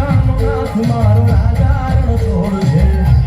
કામના કુમાર રાજા રણ છોડ છે.